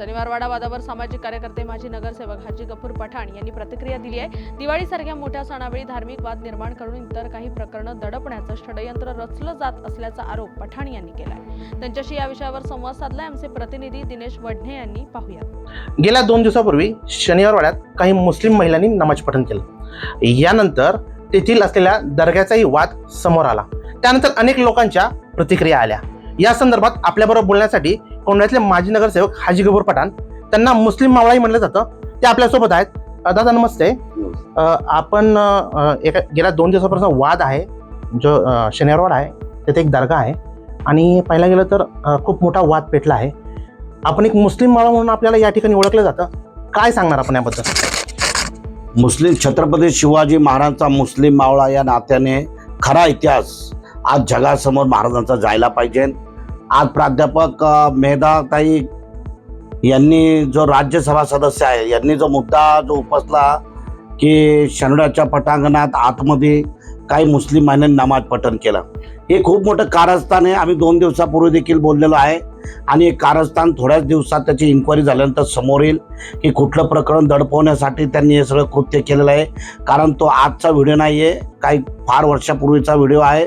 शनिवारवाडा वादावर सामाजिक कार्यकर्ते माजी नगरसेवक हाजी गफूर पठाण यांनी प्रतिक्रिया दिली आहे. दिवाळीसारख्या मोठ्या सणावेळी धार्मिक वाद निर्माण करून इतर काही प्रकरणं दडपण्याचं षडयंत्र रचलं जात असल्याचा आरोप पठाण यांनी केला आहे त्यांच्याशी या विषयावर संवाद साधला आमचे प्रतिनिधी दिनेश वढणे यांनी पाहूयात. गेल्या दोन दिवसापूर्वी शनिवारवाड्यात काही मुस्लिम महिलांनी नमाज पठण केलं. यानंतर तेथील असलेल्या दर्ग्याचाही वाद समोर आला. त्यानंतर अनेक लोकांच्या प्रतिक्रिया आल्या. या संदर्भात आपल्याबरोबर बोलण्यासाठी कोंढव्यातले माजी नगरसेवक हाजी गबूर पठाण त्यांना मुस्लिम मावळाही म्हणलं जातं. ते आपल्यासोबत आहेत. दादा नमस्ते. आपण एका गेल्या दोन दिवसापासून वाद आहे जो शनिवारवाड आहे तिथे एक दर्गा आहे. आणि पाहायला गेलं तर खूप मोठा वाद पेटला आहे. आपण एक मुस्लिम मावळा म्हणून आपल्याला या ठिकाणी ओळखलं जातं. काय सांगणार आपण याबद्दल? मुस्लिम छत्रपती शिवाजी महाराजांचा मुस्लिम मावळा या नात्याने खरा इतिहास आज जगासमोर महाराजांचा जायला पाहिजे. आज प्राध्यापक अ, मेधाताई यांनी जो राज्यसभा सदस्य आहे यांनी जो मुद्दा जो उपसला की शनड्याच्या पटांगणात आतमध्ये काही मुस्लिम महिलांनी नमाज पठण केलं. हे खूप मोठं कारस्थान आहे. आम्ही दोन दिवसापूर्वी देखील बोललेलो आहे. आणि हे कारस्थान थोड्याच दिवसात त्याची इन्क्वायरी झाल्यानंतर समोर येईल की कुठलं प्रकरण दडपवण्यासाठी त्यांनी हे सगळं कृत्य केलेलं आहे. कारण तो आजचा व्हिडिओ नाही आहे काही फार वर्षापूर्वीचा व्हिडिओ आहे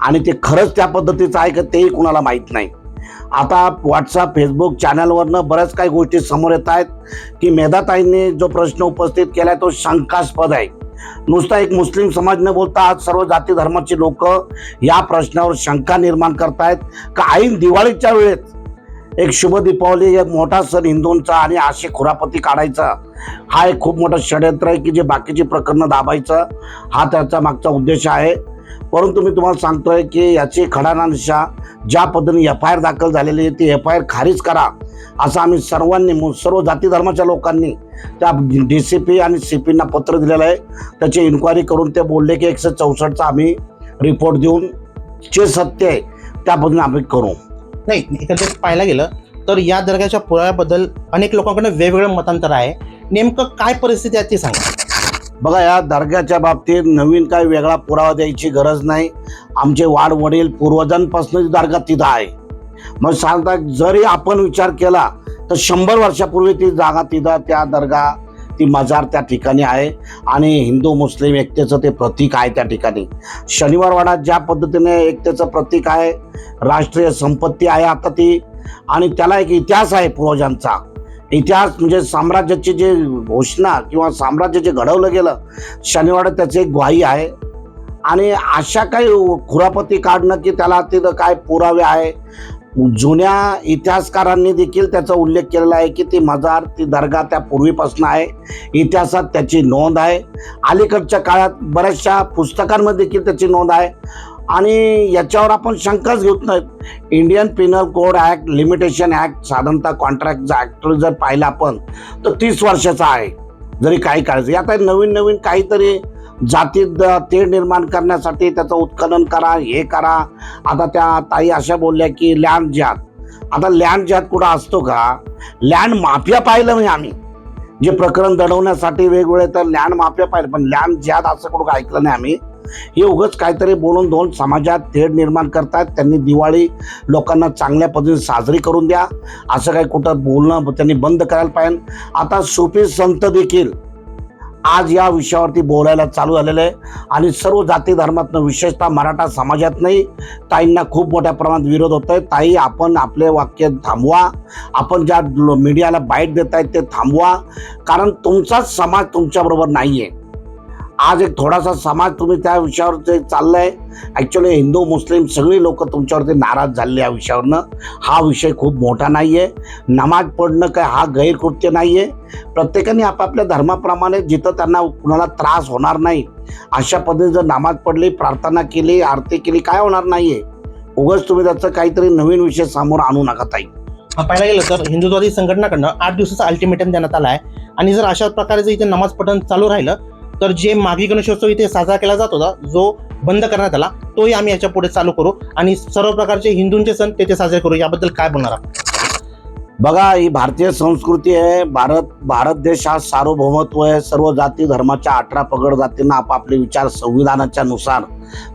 आणि ते खरंच त्या पद्धतीचं आहे का तेही कुणाला माहीत नाही. आता व्हॉट्सअप फेसबुक चॅनलवरनं बऱ्याच काही गोष्टी समोर येत आहेत की मेधाताईंनी जो प्रश्न उपस्थित केला आहे तो शंकास्पद आहे. नुसता एक मुस्लिम समाज न बोलता आज सर्व जाती धर्माची लोक या प्रश्नावर शंका निर्माण करतायत. का ऐन दिवाळीच्या वेळेत एक शुभ दीपावली एक मोठा सण हिंदूंचा आणि अशी खुरापती काढायचा. हा एक खूप मोठा षडयंत्र आहे की जे बाकीची प्रकरणं दाबायचं. हा त्याचा मागचा उद्देश आहे. परंतु मी तुम्हाला सांगतोय की याची खडानांशा ज्या पद्धतीने एफ आय आर दाखल झालेली आहे ती एफ आय आर खारीज करा असं आम्ही सर्वांनी सर्व जाती धर्माच्या लोकांनी त्या डी सी पी आणि सी पींना पत्र दिलेलं आहे. त्याची इन्क्वायरी करून ते बोलले की एकशे चौसष्टचा आम्ही रिपोर्ट देऊन जे सत्य आहे त्या पद्धतीने आम्ही करू. नाही एकंदरीत पाहायला गेलं तर या दर्ग्याच्या पुराव्याबद्दल अनेक लोकांकडे वेगवेगळं मतांतर आहे. नेमकं काय परिस्थिती आहे ते सांगा. बघा या दर्ग्याच्या बाबतीत नवीन काय वेगळा पुरावा द्यायची गरज नाही. आमचे वाड वडील पूर्वजांपासून दर्गा तिथं आहे. मग सांगता जरी आपण विचार केला तर शंभर वर्षापूर्वी ती जागा तिथं त्या दर्गा ती मजार त्या ठिकाणी आहे आणि हिंदू मुस्लिम एकतेचं ते प्रतीक आहे त्या ठिकाणी. शनिवारवाडा ज्या पद्धतीने एकतेचं प्रतीक आहे राष्ट्रीय संपत्ती आहे आता ती आणि त्याला एक इतिहास आहे पूर्वजांचा. इतिहास म्हणजे साम्राज्याची जे घोषणा किंवा साम्राज्य जे घडवलं गेलं शनिवार त्याचे एक ग्वाही आहे. आणि अशा काही खुरापती काढणं की त्याला तिथं काय पुरावे आहे जुन्या इतिहासकारांनी देखील त्याचा उल्लेख केलेला आहे की ती मजार ती दर्गा त्या पूर्वीपासून आहे. इतिहासात त्याची नोंद आहे. अलीकडच्या काळात बऱ्याचशा पुस्तकांमध्ये देखील त्याची नोंद आहे. आणि याच्यावर आपण शंकाच घेत नाहीत Indian penal code act limitation act साधारणतः कॉन्ट्रॅक्टचा ॲक्ट जर पाहिलं आपण तर तीस वर्षाचा आहे. जरी काही काळजी आता नवीन नवीन काहीतरी जातीत ते निर्माण करण्यासाठी त्याचं उत्खनन करा हे करा. आता त्या ताई अशा बोलल्या की लँड जात आता लँड जात कुठं असतो का? लँड माफिया पाहिलं नाही आम्ही. जे प्रकरण दडवण्यासाठी वेगवेगळे तर लँड माफिया पाहिलं पण लँड जात असं कुठं ऐकलं नाही आम्ही. हे उगच काहीतरी बोलून दोन समाजात थेट निर्माण करतात त्यांनी दिवाळी लोकांना चांगल्या पद्धतीने साजरी करून द्या. असं काही कुठं बोलणं त्यांनी बंद करायला पाहिजे. आता सुफी संत देखील आज या विषयावरती बोलायला चालू झालेलं आहे. आणि सर्व जाती धर्मातनं विशेषतः मराठा समाजात नाही ताईंना खूप मोठ्या प्रमाणात विरोध होत आहे ताई आपण आपले वाक्य थांबवा. आपण ज्या लो- मीडियाला बाईट देत आहेत ते थांबवा. कारण तुमचाच समाज तुमच्याबरोबर नाही आहे आज एक थोडासा समाज तुम्ही त्या विषयावर जे चाललंय. ॲक्च्युली हिंदू मुस्लिम सगळी लोक तुमच्यावरती नाराज झाले या विषयावरनं. हा विषय खूप मोठा नाही आहे नमाज पडणं काय हा गैरकृत्य नाही आहे प्रत्येकाने आपापल्या धर्माप्रमाणे जिथं त्यांना कुणाला त्रास होणार नाही अशा पद्धतीने जर नमाज पडली प्रार्थना केली आरती केली काय होणार नाही आहे उगाच तुम्ही त्याचं काहीतरी नवीन विषय समोर आणू नका ताई. पाहायला गेलं तर हिंदुत्वादी संघटनाकडनं आठ दिवसाचा अल्टिमेटम देण्यात आला आहे. आणि जर अशा प्रकारे जर इथे नमाज पठण चालू राहिलं तर जे मागी गणेशोत्सव इथे साजरा केला जात होता जो बंद करण्यात आला तोही आम्ही याच्यापुढे चालू करू. आणि सर्व प्रकारचे हिंदूंचे सण तेथे साजरे करू. याबद्दल काय बोलणार आहात? बघा ही भारतीय संस्कृती आहे. भारत भारत देश हा सार्वभौमत्व आहे. सर्व जाती धर्माच्या अठरा पगड जातींना आपापले विचार संविधानाच्या नुसार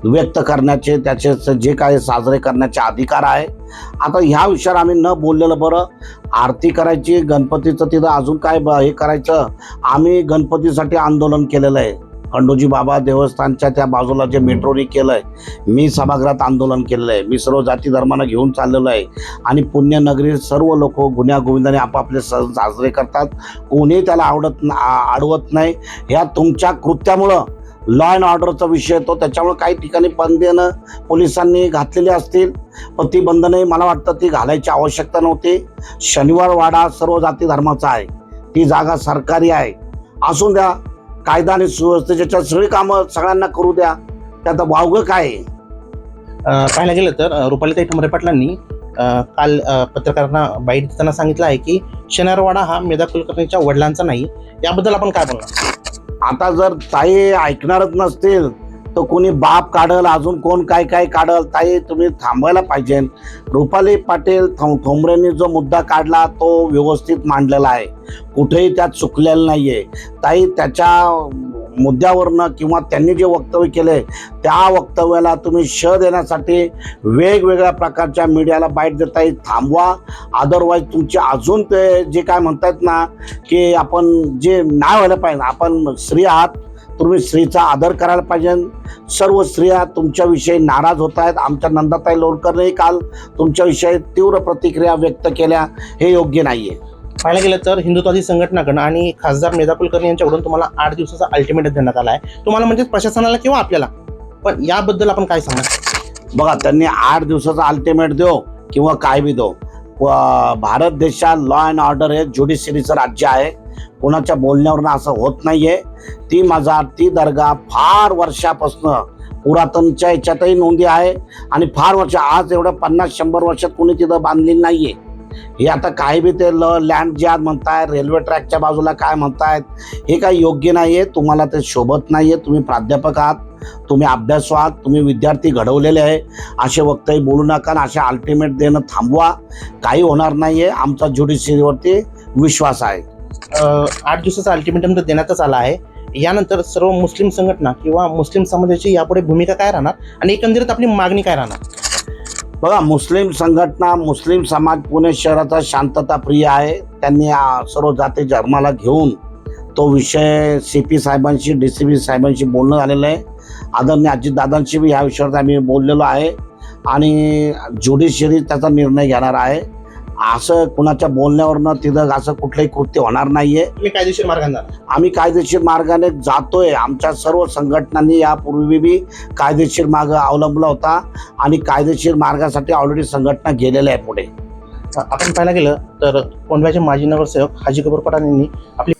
व्यक्त करण्याचे त्याचे जे काही साजरे करण्याचे अधिकार आहे. आता ह्या विषयावर आम्ही न बोललेलं बरं. आरती करायची गणपतीचं तिथं अजून काय ब- हे करायचं? आम्ही गणपतीसाठी आंदोलन केलेलं आहे. खंडोजी बाबा देवस्थानच्या त्या बाजूला जे मेट्रोने केलं आहे मी सभागृहात आंदोलन केलेलं आहे मी सर्व जाती धर्मांना घेऊन चाललेलो आहे. आणि पुण्यनगरी सर्व लोक गुण्यागोविंदाने आपापले सण साजरे करतात. कोणी त्याला आवडत न- आ- अडवत नाही. ह्या तुमच्या कृत्यामुळं लॉ अँड ऑर्डरचा विषय येतो. त्याच्यामुळे काही ठिकाणी बंधनं पोलिसांनी घातलेली असतील. पण ती बंधने मला वाटतं ती घालायची आवश्यकता नव्हती. शनिवार वाडा सर्व जाती धर्माचा आहे. ती जागा सरकारी आहे. असून द्या कायदा आणि सुव्यवस्थेच्या सगळी कामं सगळ्यांना करू द्या. त्यात वावगं काय? पाहायला गेलं तर अं, रुपालीताई ठमरे पाटलांनी काल पत्रकारांना बाईट देताना सांगितलं आहे की शनिवारवाडा हा मेधा कुलकर्णीच्या वडिलांचा नाही. याबद्दल आपण काय बोलणार? आता जर ताई ऐकणारच नसतील तर कोणी बाप काढल अजून कोण काय काय काढल ताई तुम्ही थांबायला पाहिजे. रुपाली पाटील ठोंबरेंनी जो मुद्दा काढला तो व्यवस्थित मांडलेला आहे. कुठेही त्यात चुकलेलं आहे ताई त्याच्या मुद्द्यावरनं किंवा त्यांनी जे वक्तव्य केले त्या वक्तव्याला तुम्ही श देण्यासाठी वेगवेगळ्या प्रकारच्या मीडियाला बाईट देता येईल थांबवा. अदरवाईज तुमचे अजून ते जे काय म्हणतात ना की आपण जे नाही व्हायला पाहिजे आपण स्त्री आहात तुम्ही स्त्रीचा आदर करायला पाहिजे. सर्व स्त्रिया तुमच्याविषयी नाराज होत आहेत. आमच्या नंदाताई लोणकरने काल तुमच्याविषयी तीव्र प्रतिक्रिया व्यक्त केल्या. हे योग्य नाहीये. पाहायला गेलं तर हिंदुत्वादी संघटनाकडनं आणि खासदार मेधा कुलकर्णी यांच्याकडून तुम्हाला आठ दिवसाचा अल्टिमेट देण्यात आला आहे तुम्हाला म्हणजे प्रशासनाला किंवा आपल्याला? पण याबद्दल आपण काय सांगणार? बघा त्यांनी आठ दिवसाचा अल्टिमेट देऊ किंवा काय बी देऊ भारत देशात लॉ अँड ऑर्डर हे ज्युडिशरीचं राज्य आहे. कोणाच्या बोलण्यावरनं असं होत नाहीये. ती मजार ती दर्गा फार वर्षापासनं पुरातनच्या याच्यातही नोंदी आहे आणि फार वर्ष आज एवढं पन्नास शंभर वर्षात कोणी तिथं बांधलेली नाहीये. हे आता काही बी ते ल लँड जे आज म्हणताय रेल्वे ट्रॅकच्या बाजूला काय म्हणतायत हे काही योग्य नाही आहे तुम्हाला ते शोभत नाही आहे तुम्ही प्राध्यापक आहात तुम्ही अभ्यासू आहात तुम्ही विद्यार्थी घडवलेले आहे. असे वक्तही बोलू नका आणि असे अल्टिमेट देणं थांबवा. काही होणार नाही आहे आमचा ज्युडिशरीवरती विश्वास आहे. आठ दिवसाचा अल्टिमेटम तर देण्यातच आला आहे. यानंतर सर्व मुस्लिम संघटना किंवा मुस्लिम समाजाची यापुढे भूमिका काय राहणार आणि एकंदरीत आपली मागणी काय राहणार? बघा मुस्लिम संघटना मुस्लिम समाज पुणे शहराचा शांतता प्रिय आहे. त्यांनी सर्व जाती धर्माला घेऊन तो विषय सी पी साहेबांशी डी सी पी साहेबांशी बोलणं झालेलं आहे. आदरणीय अजितदादांशी बी ह्या विषयावर आम्ही बोललेलो आहे. आणि ज्युडिशरी त्याचा निर्णय घेणार आहे. असं कुणाच्या बोलण्यावरनं तिथं असं कुठलंही कृत्य होणार नाहीये. तुम्ही कायदेशीर मार्गाने जाणार आम्ही कायदेशीर मार्गाने जातोय. आमच्या सर्व संघटनांनी यापूर्वी बी कायदेशीर मार्ग अवलंबला होता आणि कायदेशीर मार्गासाठी ऑलरेडी संघटना गेलेल्या आहे पुढे. आपण पाहायला गेलं तर कोंढव्याचे माजी नगरसेवक हाजी कपूर पठाण यांनी आपली